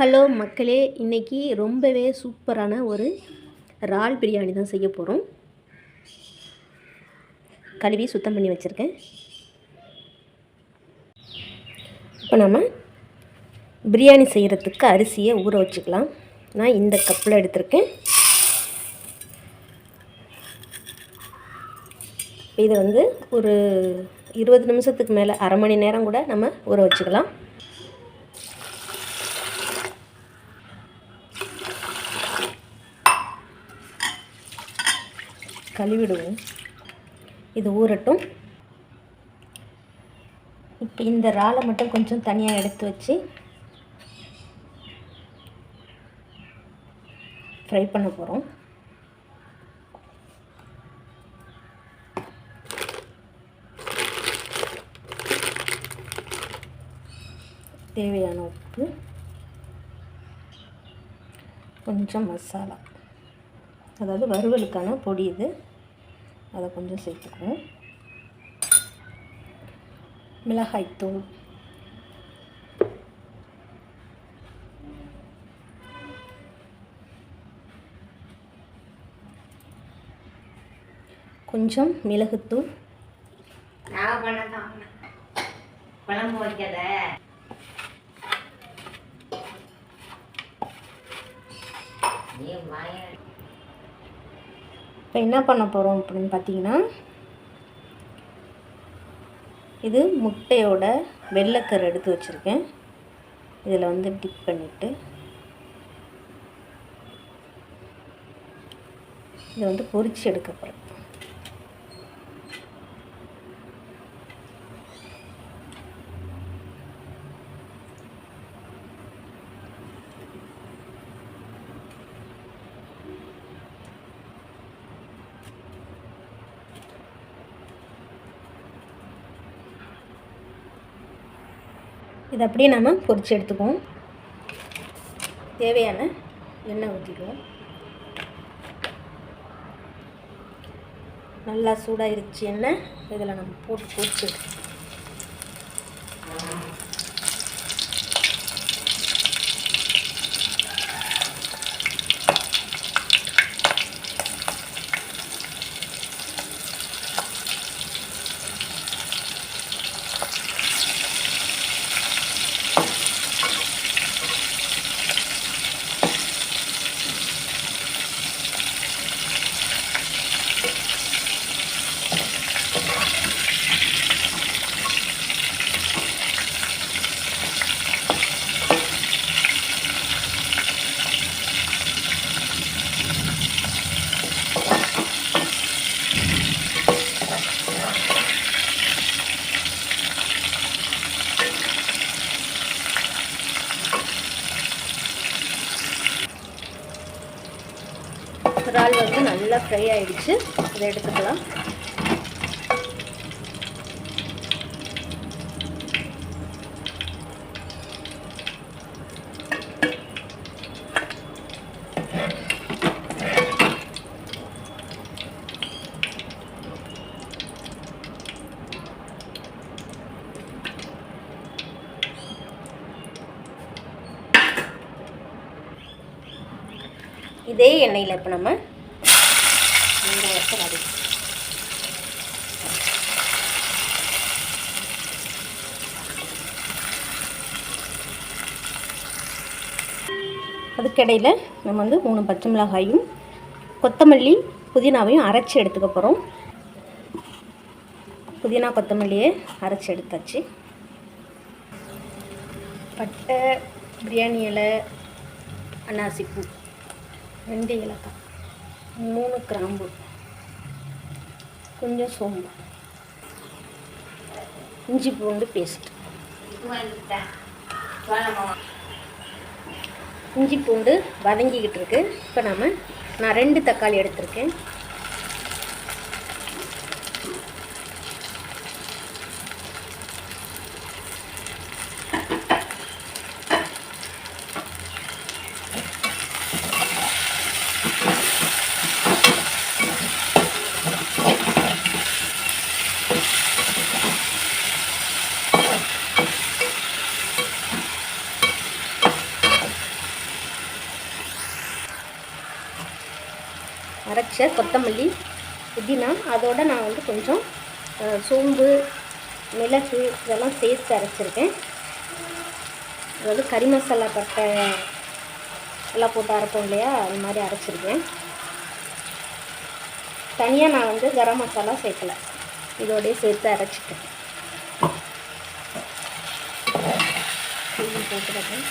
Hello மக்களே இன்றைக்கி ரொம்பவே சூப்பரான ஒரு இறால் பிரியாணி தான் செய்ய போகிறோம் கழுவி சுத்தம் பண்ணி வச்சுருக்கேன். இப்போ நம்ம பிரியாணி செய்கிறதுக்கு அரிசியை ஊற வச்சுக்கலாம். நான் இந்த கப்பில் எடுத்திருக்கேன். இதை வந்து ஒரு இருபது நிமிஷத்துக்கு மேலே அரை மணி நேரம் கூட நம்ம ஊற வச்சுக்கலாம். கழுவிடுவோம். இது ஊறட்டும். இப்போ இந்த இறாலை மட்டும் கொஞ்சம் தனியாக எடுத்து வச்சு ஃப்ரை பண்ண போகிறோம் தேவையான உப்பு கொஞ்சம் மசாலா. அதாவது வறுவலுக்கான பொடி இது. அதை கொஞ்சம் சேர்த்துக்குவோம். மிளகாய்த்தூள் கொஞ்சம் மிளகுத்தூள். நான் குழம்பு வைக்கத நீ மாய இப்போ என்ன பண்ண போகிறோம் அப்படின்னு பார்த்தீங்கன்னா இது முட்டையோட வெள்ளைக்கரு எடுத்து வச்சுருக்கேன். இதில் வந்து டிப் பண்ணிவிட்டு இதை வந்து பொறிச்சு எடுக்க போகிறேன் இதை அப்படியே நம்ம பொறிச்சு எடுத்துக்குவோம் தேவையான எண்ணெய் ஊற்றிடுவோம் நல்லா சூடாயிருச்சு எண்ணெய் இதில் நம்ம போட்டு பொறிச்சு எடுத்துக்குவோம். இறால் வந்து நல்லா ஃப்ரை ஆகிடுச்சு இதை எடுத்துக்கலாம். இதே எண்ணெயில் இப்போ நம்ம வெங்காயத்தை வதக்கி அதுக்கிடையில் நம்ம வந்து மூணு பச்சை மிளகாயும் கொத்தமல்லி புதினாவையும் அரைச்சி எடுத்துக்க போகிறோம் புதினா கொத்தமல்லியை அரைச்சி எடுத்தாச்சு. பட்டை பிரியாணி இலை அன்னாசிப்பூ ரெண்டு இலக்காய் மூணு கிராம்பு. கொஞ்சம் சோம்பு. இஞ்சி பூண்டு பேஸ்ட் இஞ்சி பூண்டு வதங்கிக்கிட்டு இருக்கு. இப்போ நம்ம நான் ரெண்டு தக்காளி எடுத்திருக்கேன். அரைச்ச கொத்தமல்லி புதினா அதோட நான் வந்து கொஞ்சம் சோம்பு மிளகு இதெல்லாம் சேர்த்து அரைச்சிருக்கேன். அதாவது கறி மசாலா பட்டை எல்லாம் போட்டு அரைப்போம் இல்லையா? அது மாதிரி அரைச்சிருக்கேன். தனியாக நான் வந்து கரம் மசாலா சேர்க்கல. இதோடய சேர்த்து அரைச்சிட்டேன். போட்டுக்கிறேன்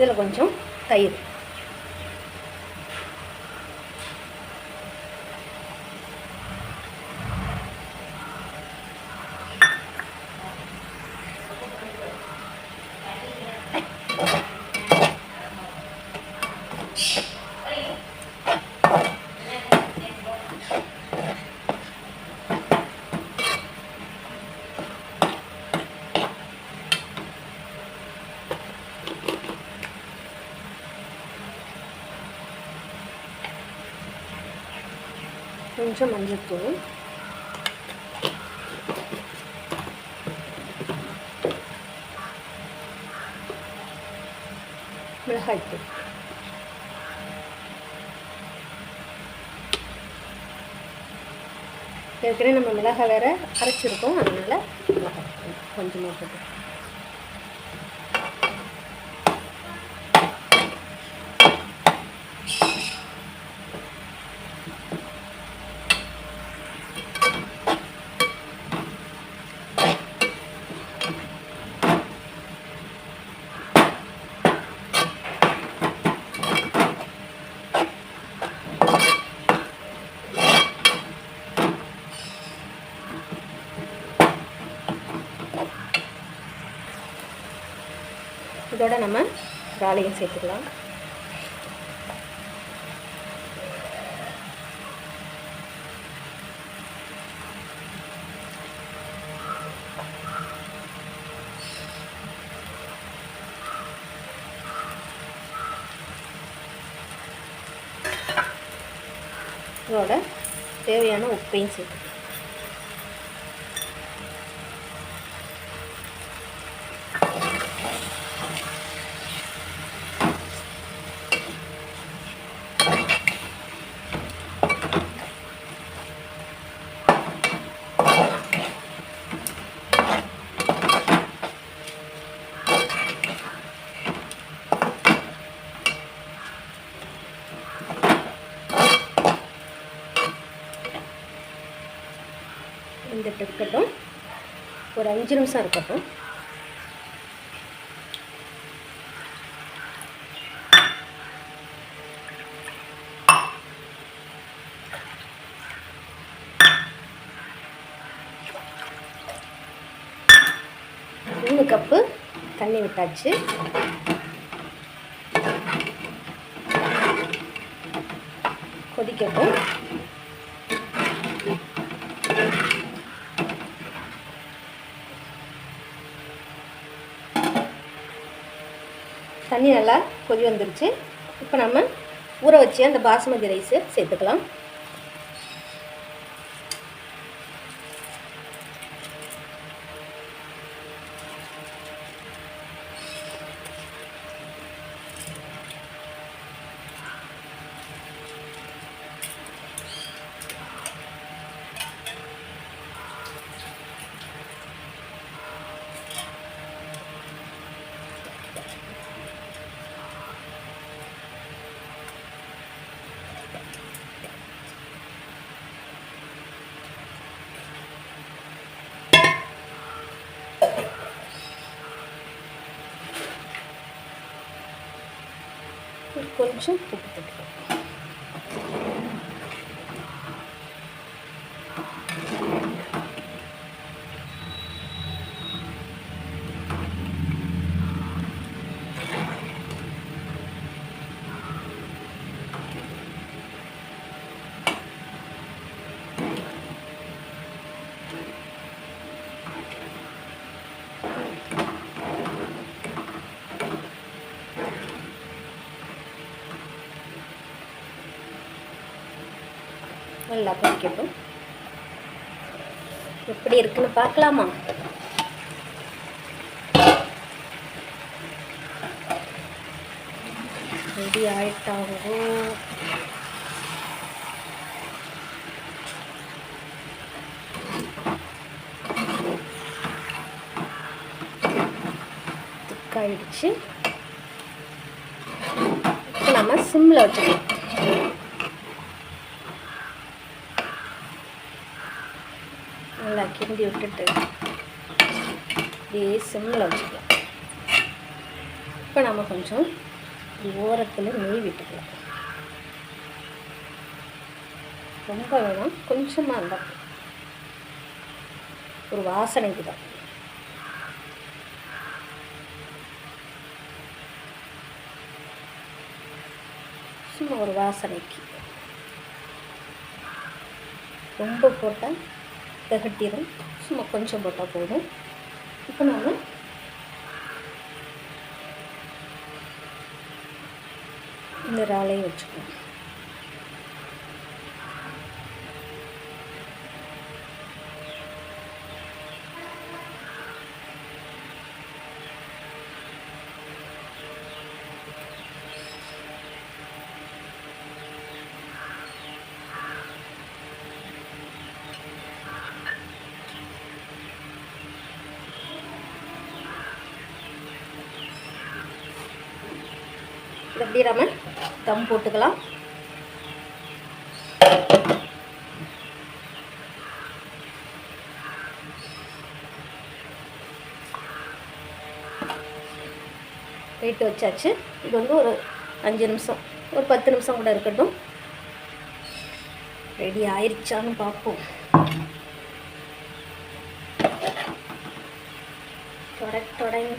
இதில் கொஞ்சம் தயிர் கொஞ்சம் மஞ்சள்தூள் மிளகாய்த்தூள் ஏற்கனவே நம்ம மிளகாய் வேற அரைச்சிருக்கோம் அதனால் மிளகாய் கொஞ்சமாக போட்டு இதோட நம்ம இறாலையும் சேர்த்துக்கலாம். இதோட தேவையான உப்பையும் சேர்த்து வெந்துட்டு இருக்கட்டும் ஒரு அஞ்சு நிமிஷம் இருக்கட்டும். மூணு கப்பு தண்ணி விட்டாச்சு. கொதிக்கட்டும். தண்ணி நல்லா கொதி வந்துருச்சு. இப்போ நம்ம ஊற வச்சு அந்த பாசுமதி ரைஸு சேர்த்துக்கலாம். করছেন উপকৃত நல்லா கொதிக்கட்டும் எப்படி இருக்குன்னு பார்க்கலாமா? ரெடி ஆயிட்டாங்க. திக்காயிடுச்சு. நம்ம சிம்மில் வச்சுக்கலாம். நல்லா கிண்டி விட்டுட்டு அப்படியே சிம்மில் வச்சுக்கலாம். இப்போ நம்ம கொஞ்சம் ஓரத்தில் நெய் விட்டுக்கலாம். ரொம்ப வேணும் கொஞ்சமாக இருந்தால் ஒரு வாசனைக்கு தான் சும்மா ஒரு வாசனைக்கு. ரொம்ப போட்டால் திகட்டிடும். சும்மா கொஞ்சம் போட்டால் போதும். இப்போ நம்ம இந்த ராலையும் வச்சுக்குவோம் இது நம்ம தம் போட்டுக்கலாம். வெயிட் வச்சாச்சு. இது வந்து ஒரு அஞ்சு நிமிஷம் ஒரு பத்து நிமிஷம் கூட இருக்கட்டும். ரெடி ஆயிடுச்சான்னு பார்ப்போம். தொடக் தொடங்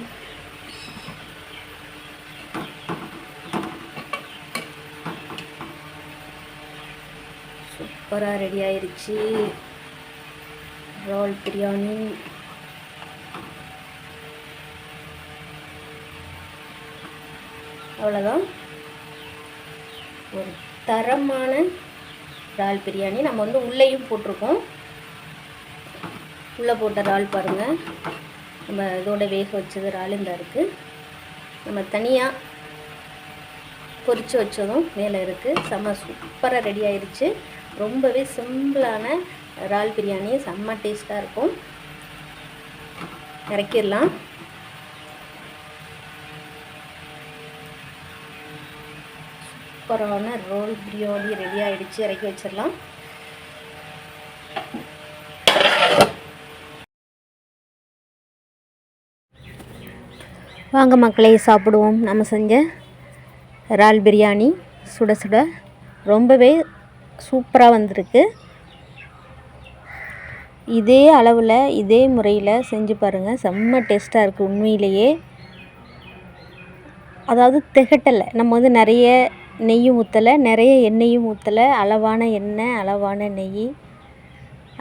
சூப்பராக ரெடி ஆயிடுச்சு ரோல் பிரியாணி அவ்வளோதான் ஒரு தரமான இறால் பிரியாணி நம்ம வந்து உள்ளேயும் போட்டிருக்கோம். உள்ளே போட்ட இறால் பாருங்கள் நம்ம இதோட வேக வச்சது இறால் இந்த இருக்குது நம்ம தனியாக பொரித்து வச்சதும் மேலே இருக்குது செம்ம சூப்பராக ரெடி ஆயிடுச்சு ரொம்பவே சிம்பிளான இறால் பிரியாணி செம்ம டேஸ்ட்டாக இருக்கும். இறக்கிடலாம். சூப்பரான ரோல் பிரியாணி ரெடி ஆகிடுச்சு இறக்கி வச்சிடலாம். வாங்க மக்களே சாப்பிடுவோம். நம்ம செஞ்ச இறால் பிரியாணி சுட சுட ரொம்பவே சூப்பராக வந்திருக்கு. இதே அளவில் இதே முறையில் செஞ்சு பாருங்கள் செம்ம டேஸ்ட்டாக இருக்குது உண்மையிலேயே. அதாவது திகட்டலை. நம்ம வந்து நிறைய நெய்யும் ஊற்றலை நிறைய எண்ணெயும் ஊற்றலை அளவான எண்ணெய் அளவான நெய்.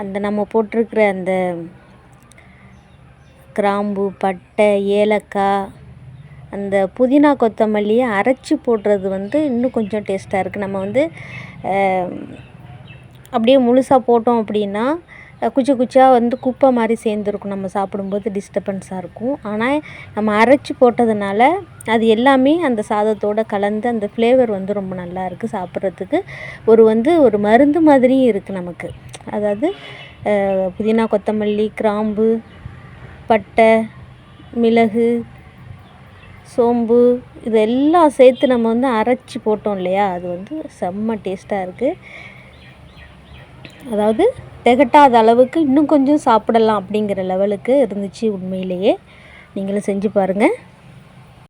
அந்த நம்ம போட்டிருக்கிற அந்த கிராம்பு பட்டை ஏலக்காய் அந்த புதினா கொத்தமல்லியை அரைச்சி போடுறது வந்து இன்னும் கொஞ்சம் டேஸ்ட்டாக இருக்குது நம்ம வந்து அப்படியே முழுசாக போட்டோம் அப்படின்னா குச்சி குச்சியாக வந்து குப்பை மாதிரி சேர்ந்துருக்கும். நம்ம சாப்பிடும்போது டிஸ்டர்பன்ஸாக இருக்கும். ஆனால் நம்ம அரைச்சி போட்டதுனால அது எல்லாமே அந்த சாதத்தோட கலந்து அந்த ஃப்ளேவர் வந்து ரொம்ப நல்லா இருக்குது சாப்பிட்றதுக்கு. ஒரு வந்து ஒரு மருந்து மாதிரியும் இருக்குது நமக்கு. அதாவது புதினா கொத்தமல்லி கிராம்பு பட்டை மிளகு சோம்பு இதெல்லாம் சேர்த்து நம்ம வந்து அரைச்சி போட்டோம் இல்லையா? அது வந்து செம்ம டேஸ்ட்டாக இருக்குது அதாவது திகட்டாத அளவுக்கு இன்னும் கொஞ்சம் சாப்பிடலாம் அப்படிங்கிற லெவலுக்கு இருந்துச்சு உண்மையிலேயே. நீங்களும் செஞ்சு பாருங்கள்